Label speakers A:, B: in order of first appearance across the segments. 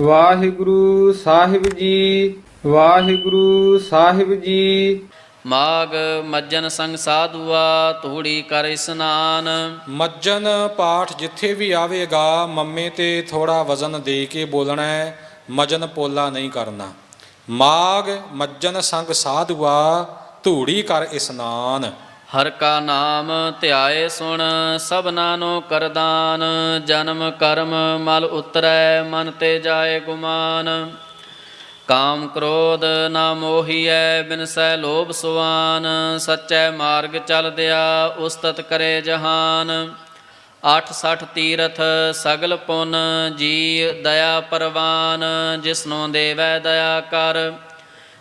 A: ਵਾਹਿਗੁਰੂ ਸਾਹਿਬ ਜੀ ਵਾਹਿਗੁਰੂ ਸਾਹਿਬ ਜੀ।
B: ਮਾਗ ਮੱਜਨ ਸੰਗ ਸਾਧੂਆ ਧੂੜੀ ਕਰ ਇਸਨਾਨ।
C: ਮੱਜਨ ਪਾਠ ਜਿੱਥੇ ਵੀ ਆਵੇਗਾ ਮੰਮੇ ਤੇ ਥੋੜਾ ਵਜ਼ਨ ਦੇ ਕੇ ਬੋਲਣਾ ਹੈ ਮਜਨ ਪੋਲਾ ਨਹੀਂ ਕਰਨਾ। ਮਾਗ ਮੱਜਨ ਸੰਗ ਸਾਧੂਆ ਧੂੜੀ ਕਰ ਇਸਨਾਨ।
B: ਹਰ ਕਾ ਨਾਮ ਧਿਆਏ ਸੁਣ, ਸਭਨਾ ਨੂੰ ਕਰਦਾਨ ਜਨਮ ਕਰਮ ਮਲ ਉਤਰੈ, ਮਨ ਤੇ ਜਾਏ ਗੁਮਾਨ। ਕਾਮ ਕ੍ਰੋਧ ਨਾ ਮੋਹੀਐ ਬਿਨਸੈ ਲੋਭ ਸੁਆਨ। ਸਚੈ ਮਾਰਗ ਚਲਦਿਆ ਉਸਤਤ ਕਰੇ ਜਹਾਨ। 860 ਤੀਰਥ ਸਗਲ ਪੁੰਨ ਜੀ ਦਇਆ ਪਰਵਾਨ, ਜਿਸਨੂੰ ਦੇਵੈ ਦਇਆ ਕਰ।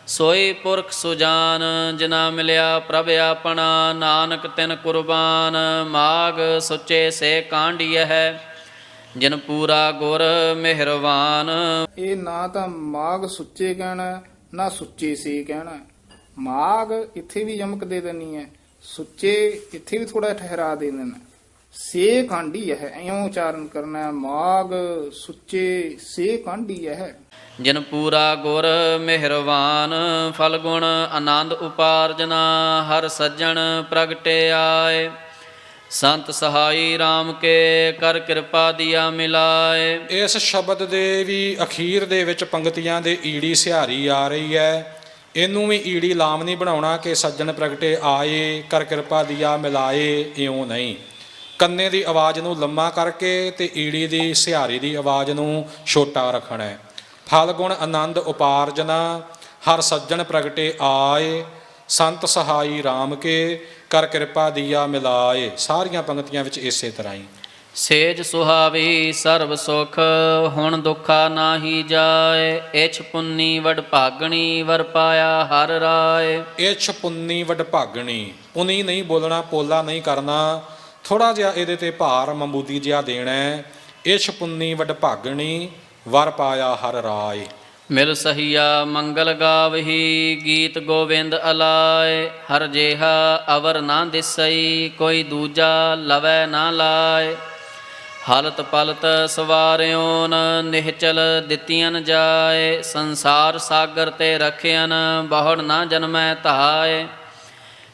B: ਸੋਈ ਪੁਰਖ ਸੁਜਾਨ ਜਿਨਾ ਮਿਲਿਆ ਪ੍ਰਭ ਆਪਣਾ ਨਾਨਕ ਤਿਨ ਕੁਰਬਾਨ ਮਾਗ ਸੁੱਚੇ ਸੇ ਕਾਂਡੀਐ ਹੈ ਜਿਨ ਪੂਰਾ ਗੁਰ ਮਿਹਰਵਾਨ।
D: ਇਹ ਨਾ ਤਾਂ ਮਾਗ ਸੁੱਚੇ ਕਹਿਣਾ ਨਾ ਸੁੱਚੇ ਸੇ ਕਹਿਣਾ। ਮਾਗ ਇੱਥੇ ਵੀ ਯਮਕ ਦੇ ਦੇਣੀ ਹੈ ਸੁੱਚੇ ਇੱਥੇ ਵੀ ਥੋੜਾ ਠਹਿਰਾ ਦੇ ਦੇਣਾ। ਸੇ ਕਾਂਡੀ ਹੈ ਐਂ ਉਚਾਰਨ ਕਰਨਾ ਹੈ, ਮਾਗ ਸੁੱਚੇ ਸੇ ਕਾਂਡੀ ਹੈ।
B: ਜਿਨ ਪੂਰਾ ਗੁਰ ਮਿਹਰਵਾਨ, ਫਲ ਗੁਣ ਆਨੰਦ ਉਪਾਰਜਨਾ, ਹਰ ਸੱਜਣ ਪ੍ਰਗਟੇ ਆਏ। ਸੰਤ ਸਹਾਈ RAM ਕੇ ਕਰ ਕਿਰਪਾ ਦਿਆ ਮਿਲਾਏ।
C: ਇਸ ਸ਼ਬਦ ਦੇ ਵੀ ਅਖੀਰ ਦੇ ਵਿੱਚ ਪੰਕਤੀਆਂ ਦੇ ਈੜੀ ਸਿਹਾਰੀ ਆ ਰਹੀ ਹੈ। ਇਹਨੂੰ ਵੀ ਈੜੀ ਲਾਮ ਨਹੀਂ ਬਣਾਉਣਾ ਕਿ ਸੱਜਣ ਪ੍ਰਗਟੇ ਆਏ, ਕਰ ਕਿਰਪਾ ਦਿਆ ਮਿਲਾਏ, ਇਉਂ ਨਹੀਂ। ਕੰਨੇ ਦੀ ਆਵਾਜ਼ ਨੂੰ ਲੰਮਾ ਕਰਕੇ ਤੇ ਈੜੀ ਦੀ ਸਿਹਾਰੀ ਦੀ ਆਵਾਜ਼ ਨੂੰ ਛੋਟਾ ਰੱਖਣਾ ਹੈ। ਫਲ ਗੁਣ ਆਨੰਦ ਉਪਾਰਜਨਾ ਹਰ ਸੱਜਣ ਪ੍ਰਗਟੇ ਆਏ ਸੰਤ ਸਹਾਈ RAM ਕੇ ਕਰ ਕਿਰਪਾ ਦਿਆ ਮਿਲਾਏ। ਸਾਰੀਆਂ ਪੰਕਤੀਆਂ ਵਿੱਚ ਇਸੇ ਤਰ੍ਹਾਂ ਹੀ।
B: ਸੇਜ ਸੁਹਾਵੀ ਸਰਬ ਸੁਖ ਹੁਣ ਦੁਖਾ ਨਾਹੀ ਜਾਏ। ਇਛ ਪੁੰਨੀ ਵਡ ਭਾਗਣੀ ਵਰ ਪਾਇਆ ਹਰ ਰਾਏ।
C: ਇਛ ਪੁੰਨੀ ਵਡਭਾਗਣੀ ਪੁਨੀ ਨਹੀਂ ਬੋਲਣਾ ਪੋਲਾ ਨਹੀਂ ਕਰਨਾ। ਥੋੜਾ ਜਿਹਾ ਇਹਦੇ ਤੇ ਭਾਰ ਮਮੂਦੀ ਜਿਹਾ ਦੇਣਾ ਇਛ ਪੁੰਨੀ ਵਡਭਾਗਣੀ ਵਰ ਪਾਇਆ ਹਰ ਰਾਏ।
B: ਮਿਲ ਸਹੀਆ ਮੰਗਲ ਗਾਵਹੀ, ਗੀਤ ਗੋਵਿੰਦ ਅਲਾਏ। ਹਰ ਜੇਹਾ ਅਵਰ ਨਾ ਦਿਸਈ, ਕੋਈ ਦੂਜਾ ਲਵੈ ਨਾ ਲਾਏ। ਹਾਲਤ ਪਲਤ ਸਵਾਰਿਓਨ, ਨਿਹਚਲ ਦਿੱਤੀਆਂ ਜਾਏ। ਸੰਸਾਰ ਸਾਗਰ ਤੇ ਰਖਿਆਨ ਬਹੁੜ ਨਾ ਜਨਮੈ ਧਾਏ।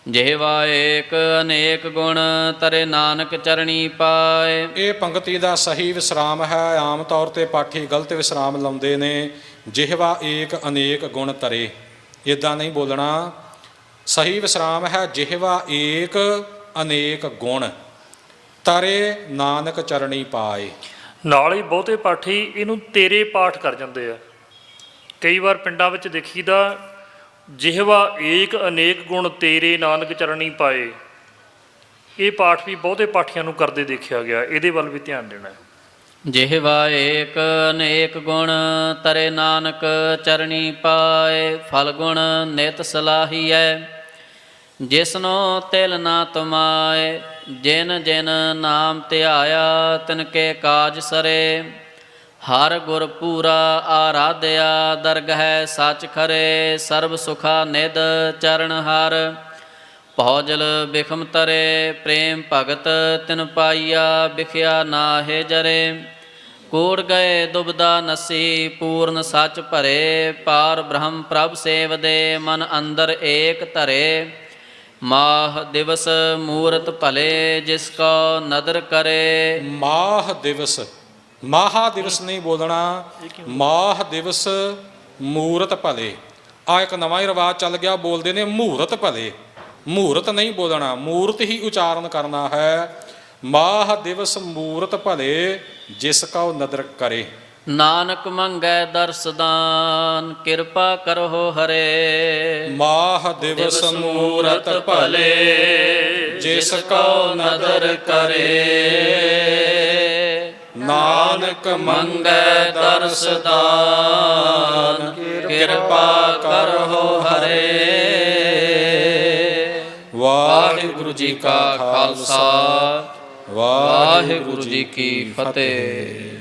B: ਜਿਹਵਾ ਏਕ ਅਨੇਕ ਗੁਣ ਤਰੇ ਨਾਨਕ ਚਰਣੀ ਪਾਏ।
C: ਇਹ ਪੰਕਤੀ ਦਾ ਸਹੀ ਵਿਸਰਾਮ ਹੈ ਆਮ ਤੌਰ ਤੇ ਪਾਠੀ ਗਲਤ ਵਿਸਰਾਮ ਲਾਉਂਦੇ ਨੇ। ਜਿਹਵਾ ਏਕ ਅਨੇਕ ਗੁਣ ਤਰੇ। ਇਦਾਂ ਨਹੀਂ ਬੋਲਣਾ। ਸਹੀ ਵਿਸਰਾਮ ਹੈ ਜਿਹਵਾ ਏਕ ਅਨੇਕ ਗੁਣ ਤਰੇ ਨਾਨਕ ਚਰਣੀ ਪਾਏ।
E: ਨਾਲ ਹੀ ਬਹੁਤੇ ਪਾਠੀ ਇਹਨੂੰ ਤੇਰੇ ਪਾਠ ਕਰ ਜਾਂਦੇ ਆ। ਕਈ ਵਾਰ ਪਿੰਡਾਂ ਵਿੱਚ ਦੇਖੀਦਾ ਜਿਹਵਾ ਏਕ ਅਨੇਕ ਗੁਣ ਤੇਰੇ ਨਾਨਕ ਚਰਣੀ ਪਾਏ। ਇਹ ਪਾਠ ਵੀ ਬਹੁਤੇ ਪਾਠੀਆਂ ਨੂੰ ਕਰਦੇ ਦੇਖਿਆ ਗਿਆ। ਇਹਦੇ ਵੱਲ ਵੀ ਧਿਆਨ ਦੇਣਾ ਹੈ।
B: ਜਿਹਵਾ ਏਕ ਅਨੇਕ ਗੁਣ ਤਰੇ ਨਾਨਕ ਚਰਣੀ ਪਾਏ, ਫਲ ਗੁਣ ਨਿਤ ਸਲਾਹੀਐ। ਜਿਸਨੋ ਤਿਲ ਨਾ ਤੁਮਾਏ, ਜਿਨ ਜਿਨ ਨਾਮ ਧਿਆਇਆ ਤਿਨ ਕੇ ਕਾਜ ਸਰੇ। ਹਰ ਗੁਰ ਪੂਰਾ ਆਰਾਧਿਆ ਦਰਗਹਿ ਸਚ ਖਰੇ, ਸਰਬ ਸੁਖਾ ਨਿਦ ਚਰਨ ਹਰ। ਭੌਜਲ ਬਿਖਮ ਤਰੇ, ਪ੍ਰੇਮ ਭਗਤ ਤਿਨ ਪਾਈਆ, ਬਿਖਿਆ ਨਾਹਿ ਜਰੇ। ਕੋੜ ਗਏ ਦੁਬਦਾ ਨਸੀ, ਪੂਰਨ ਸੱਚ ਭਰੇ, ਪਾਰ ਬ੍ਰਹਮ ਪ੍ਰਭ ਸੇਵਦੇ ਮਨ ਅੰਦਰ ਏਕ ਧਰੇ। ਮਾਹ ਦਿਵਸ ਮੂਰਤ ਭਲੇ, ਜਿਸ ਕੋ ਨਦਰ ਕਰੇ।
C: ਮਾਹ ਦਿਵਸ ਮਾਹਾ ਦਿਵਸ ਨਹੀਂ ਬੋਲਣਾ ਮਾਹ ਦਿਵਸ ਮੂਰਤ ਭਲੇ। ਆ ਇੱਕ ਨਵਾਂ ਹੀ ਰਿਵਾਜ ਚੱਲ ਗਿਆ ਬੋਲਦੇ ਨੇ ਮੂਰਤ ਭਲੇ। ਮੂਰਤ ਨਹੀਂ ਬੋਲਣਾ ਮੂਰਤ ਹੀ ਉਚਾਰਨ ਕਰਨਾ ਹੈ। ਮਾਹ ਦਿਵਸ ਮੂਰਤ ਭਲੇ ਜਿਸ ਕਉ ਨਦਰ ਕਰੇ।
B: ਨਾਨਕ ਮੰਗੈ ਦਰਸਦਾਨ ਕਿਰਪਾ ਕਰੋ ਹਰੇ।
C: ਮਾਹ ਦਿਵਸ ਮੂਰਤ ਭਲੇ ਜਿਸ ਕਉ ਨਦਰ
B: ਕਰੇ।
C: ਨਾਨਕ
B: ਮੰਗੈ ਦਰਸਦਾਨ ਕਿਰਪਾ ਕਰੋ ਹਰੇ। ਵਾਹਿਗੁਰੂ ਜੀ ਕਾ ਖਾਲਸਾ ਵਾਹਿਗੁਰੂ ਜੀ ਕੀ ਫਤਿਹ।